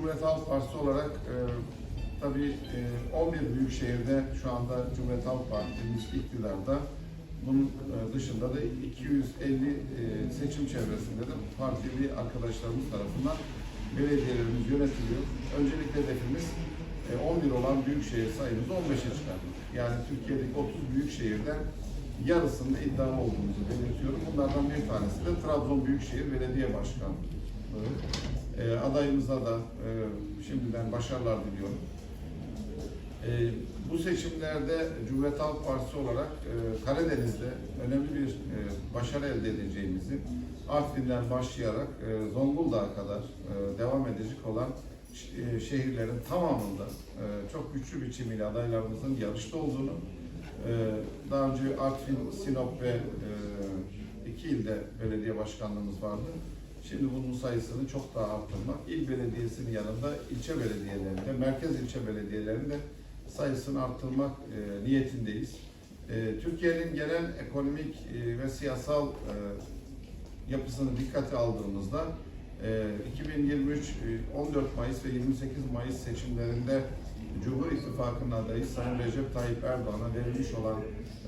Cumhuriyet Halk Partisi olarak e, tabii e, 11 büyük şehirde şu anda Cumhuriyet Halk Partimiz iktidarda. Bunun e, dışında da 250 e, seçim çevresinde de partili arkadaşlarımız tarafından belediyelerimiz yönetiliyor. Öncelikle hedefimiz e, 11 olan büyük şehir sayımızı 15'e çıkarmak. Yani Türkiye'deki 30 büyük şehirden yarısında iddialı olduğumuzu belirtiyorum. Bunlardan bir tanesi de Trabzon Büyükşehir Belediye Başkanlığı. E, adayımıza da e, şimdiden başarılar diliyorum. E, bu seçimlerde Cumhuriyet Halk Partisi olarak e, Karadeniz'de önemli bir e, başarı elde edeceğimizi Artvin'den başlayarak e, Zonguldak'a kadar e, devam edecek olan e, şehirlerin tamamında e, çok güçlü biçimiyle adaylarımızın yarışta olduğunu e, daha önce Artvin, Sinop ve e, iki ilde belediye başkanlığımız vardı. Şimdi bunun sayısını çok daha arttırmak, il belediyesinin yanında ilçe belediyelerinde, merkez ilçe belediyelerinde sayısını arttırmak e, niyetindeyiz. E, Türkiye'nin genel ekonomik e, ve siyasal e, yapısını dikkate aldığımızda e, 2023 e, 14 Mayıs ve 28 Mayıs seçimlerinde Cumhur İttifakı'nın adayı Sayın Recep Tayyip Erdoğan'a verilmiş olan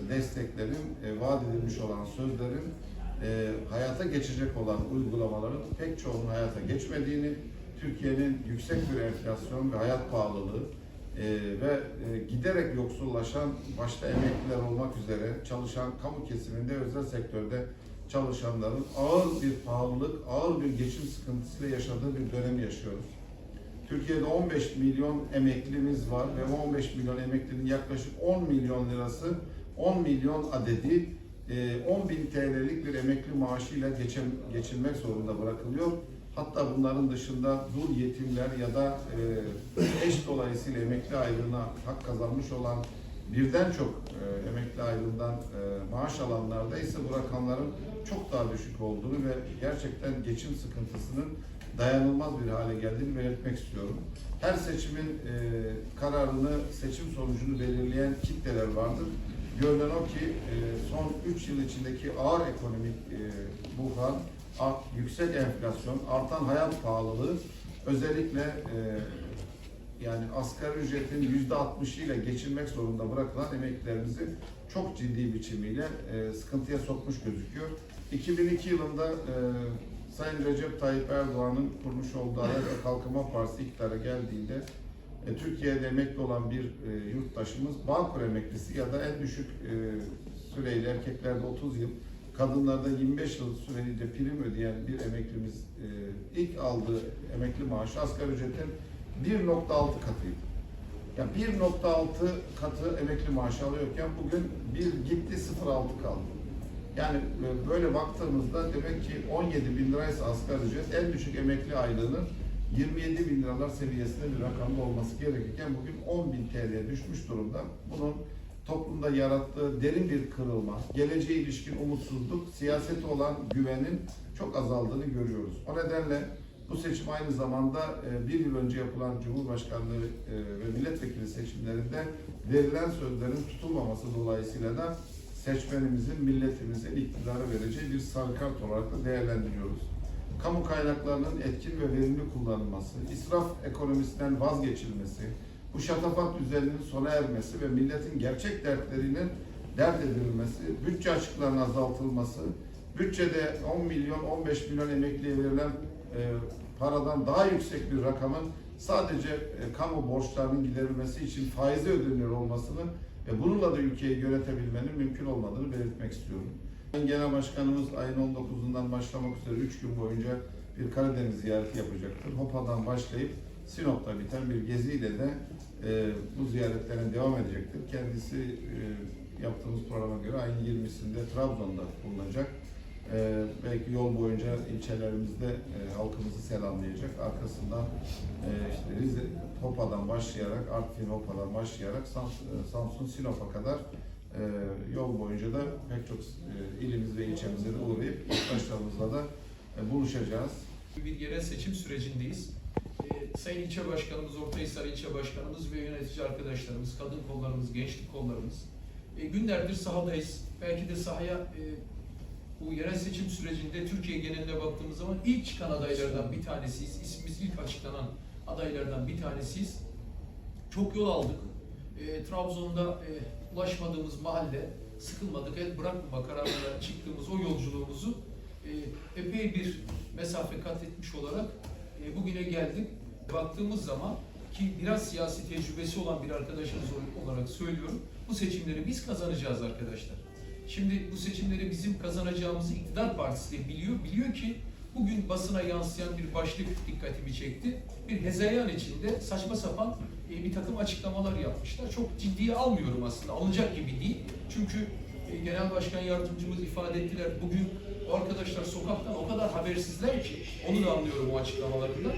desteklerin, e, vaat edilmiş olan sözlerin e, hayata geçecek olan uygulamaların pek çoğunun hayata geçmediğini, Türkiye'nin yüksek bir enflasyon ve hayat pahalılığı e, ve e, giderek yoksullaşan başta emekliler olmak üzere çalışan kamu kesiminde özel sektörde çalışanların ağır bir pahalılık, ağır bir geçim sıkıntısıyla yaşadığı bir dönem yaşıyoruz. Türkiye'de 15 milyon emeklimiz var ve bu 15 milyon emeklinin yaklaşık 10 milyon lirası, 10 milyon adedi 10 bin TL'lik bir emekli maaşıyla geçin, geçinmek zorunda bırakılıyor. Hatta bunların dışında dul yetimler ya da e, eş dolayısıyla emekli aylığına hak kazanmış olan birden çok e, emekli aylığından e, maaş alanlarda ise bu rakamların çok daha düşük olduğunu ve gerçekten geçim sıkıntısının dayanılmaz bir hale geldiğini belirtmek istiyorum. Her seçimin kararını, seçim sonucunu belirleyen kitleler vardır. Görünen o ki e, son 3 yıl içindeki ağır ekonomik e, buhran, yüksek enflasyon, artan hayat pahalılığı özellikle e, yani asgari ücretin yüzde ile geçinmek zorunda bırakılan emeklilerimizi çok ciddi biçimiyle sıkıntıya sokmuş gözüküyor. 2002 yılında Sayın Recep Tayyip Erdoğan'ın kurmuş olduğu Kalkınma Partisi iktidara geldiğinde e, Türkiye'de emekli olan bir e, yurttaşımız Bağkur emeklisi ya da en düşük e, süreyle erkeklerde 30 yıl, kadınlarda 25 yıl sürelice prim ödeyen bir emeklimiz e, ilk aldığı emekli maaşı asgari ücretin 1.6 katıydı. Yani 1.6 katı emekli maaşı alıyorken bugün bir gitti 0.6 kaldı. Yani e, böyle baktığımızda demek ki 17 bin liraysa asgari ücret en düşük emekli aylığının 27 bin liralar seviyesinde bir rakamda olması gerekirken bugün 10 bin TL'ye düşmüş durumda. Bunun toplumda yarattığı derin bir kırılma, geleceğe ilişkin umutsuzluk, siyasete olan güvenin çok azaldığını görüyoruz. O nedenle bu seçim aynı zamanda e, bir yıl önce yapılan Cumhurbaşkanlığı e, ve milletvekili seçimlerinde verilen sözlerin tutulmaması dolayısıyla da seçmenimizin, milletimizin iktidara vereceği bir sarı kart olarak da değerlendiriyoruz. Kamu kaynaklarının etkin ve verimli kullanılması, israf ekonomisinden vazgeçilmesi, bu şatafat düzeninin sona ermesi ve milletin gerçek dertlerinin dert edilmesi, bütçe açıklarının azaltılması, bütçede 10 milyon, 15 milyon emekliye verilen e, paradan daha yüksek bir rakamın sadece e, kamu borçlarının giderilmesi için faize ödeniyor olmasını ve bununla da ülkeyi yönetebilmenin mümkün olmadığını belirtmek istiyorum. Genel Başkanımız ayın 19'undan başlamak üzere 3 gün boyunca bir Karadeniz ziyareti yapacaktır. Hopa'dan başlayıp Sinop'ta biten bir geziyle de e, bu ziyaretlerine devam edecektir. Kendisi e, yaptığımız programa göre ayın 20'sinde Trabzon'da bulunacak. E, belki yol boyunca ilçelerimizde e, halkımızı selamlayacak. Arkasından e, işte Rize, Hopa'dan başlayarak, Artvin Hopa'dan başlayarak Samsun, e, Samsun Sinop'a kadar yol boyunca da pek çok e, ilimiz ve ilçemizde de uğrayıp yurttaşlarımızla da e, buluşacağız. bir yerel seçim sürecindeyiz. Ee, Sayın İlçe Başkanımız, Ortahisar İlçe Başkanımız ve yönetici arkadaşlarımız, kadın kollarımız, gençlik kollarımız e, günlerdir sahadayız. Belki de sahaya e, bu yerel seçim sürecinde Türkiye geneline baktığımız zaman ilk çıkan adaylardan bir tanesiyiz. İsmimiz ilk açıklanan adaylardan bir tanesiyiz. Çok yol aldık. E, Trabzon'da e, ulaşmadığımız mahalle, sıkılmadık, et bırakmama kararıyla çıktığımız o yolculuğumuzu e, epey bir mesafe kat etmiş olarak e, bugüne geldik. Baktığımız zaman ki biraz siyasi tecrübesi olan bir arkadaşımız olarak söylüyorum, bu seçimleri biz kazanacağız arkadaşlar. Şimdi bu seçimleri bizim kazanacağımızı iktidar partisi de biliyor. Biliyor ki bugün basına yansıyan bir başlık dikkatimi çekti. Bir hezeyan içinde saçma sapan bir takım açıklamalar yapmışlar. Çok ciddiye almıyorum aslında. Alınacak gibi değil. Çünkü e, Genel Başkan Yardımcımız ifade ettiler. Bugün o arkadaşlar sokaktan o kadar habersizler ki, onu da anlıyorum o açıklamalarında.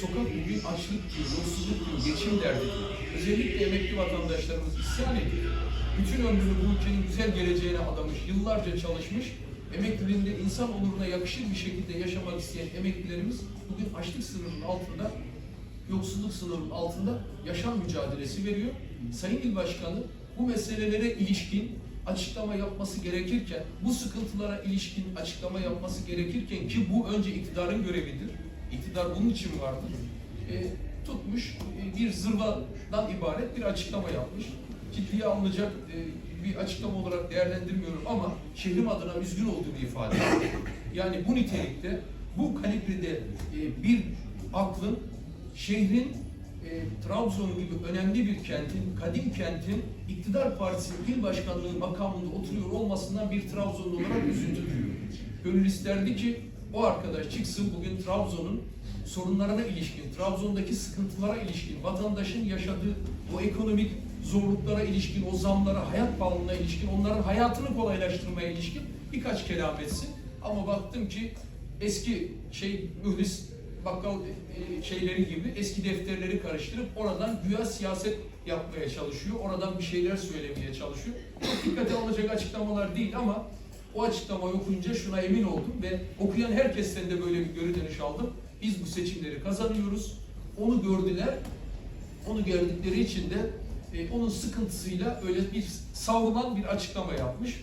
Sokak bugün açlık diyor, yolsuzluk diyor, geçim derdi diyor. Özellikle emekli vatandaşlarımız isyan ediyor. Bütün ömrünü bu ülkenin güzel geleceğine adamış, yıllarca çalışmış, emekliliğinde insan onuruna yakışır bir şekilde yaşamak isteyen emeklilerimiz bugün açlık sınırının altında, yoksulluk sınırının altında yaşam mücadelesi veriyor. Sayın İl Başkanı bu meselelere ilişkin açıklama yapması gerekirken, bu sıkıntılara ilişkin açıklama yapması gerekirken ki bu önce iktidarın görevidir. İktidar bunun için vardır. E, tutmuş e, bir zırvadan ibaret bir açıklama yapmış. Ciddiye alınacak e, bir açıklama olarak değerlendirmiyorum ama şehrim adına üzgün olduğunu ifade ediyor. Yani bu nitelikte, bu kalibrede e, bir aklın şehrin e, Trabzon gibi önemli bir kentin, kadim kentin iktidar partisinin il başkanlığı makamında oturuyor olmasından bir Trabzonlu olarak üzüntü duyuyorum. Gönül isterdi ki o arkadaş çıksın bugün Trabzon'un sorunlarına ilişkin, Trabzon'daki sıkıntılara ilişkin, vatandaşın yaşadığı o ekonomik zorluklara ilişkin, o zamlara, hayat pahalılığına ilişkin, onların hayatını kolaylaştırmaya ilişkin birkaç kelam etsin. Ama baktım ki eski şey mühlis bakkal e, şeyleri gibi eski defterleri karıştırıp oradan güya siyaset yapmaya çalışıyor. Oradan bir şeyler söylemeye çalışıyor. Çok dikkate alınacak açıklamalar değil ama o açıklamayı okuyunca şuna emin oldum ve okuyan herkesten de böyle bir geri dönüş aldım. Biz bu seçimleri kazanıyoruz. Onu gördüler. Onu gördükleri için de e, onun sıkıntısıyla öyle bir savrulan bir açıklama yapmış.